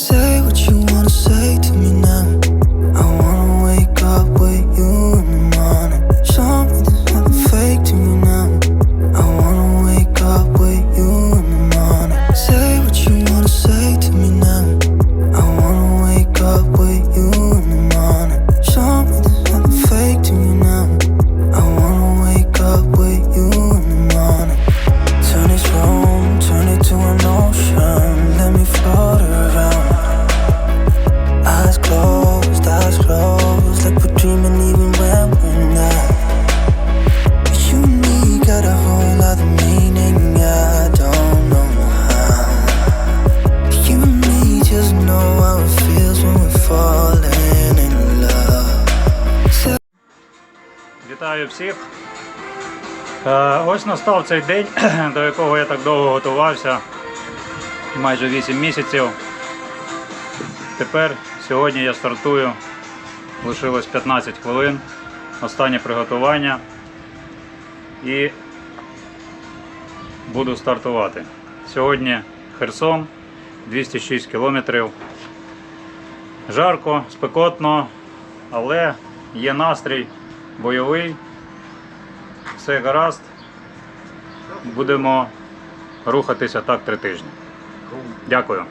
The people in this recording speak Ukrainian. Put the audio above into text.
Say what you want. Вітаю всіх. Е, ось настав цей день, до якого я так довго готувався, майже 8 місяців. Тепер сьогодні я стартую, лишилось 15 хвилин, останнє приготування і буду стартувати. Сьогодні Херсон 206 кілометрів. Жарко, спекотно, але є настрій бойовий, все гаразд. Будемо рухатися так три тижні. Дякую.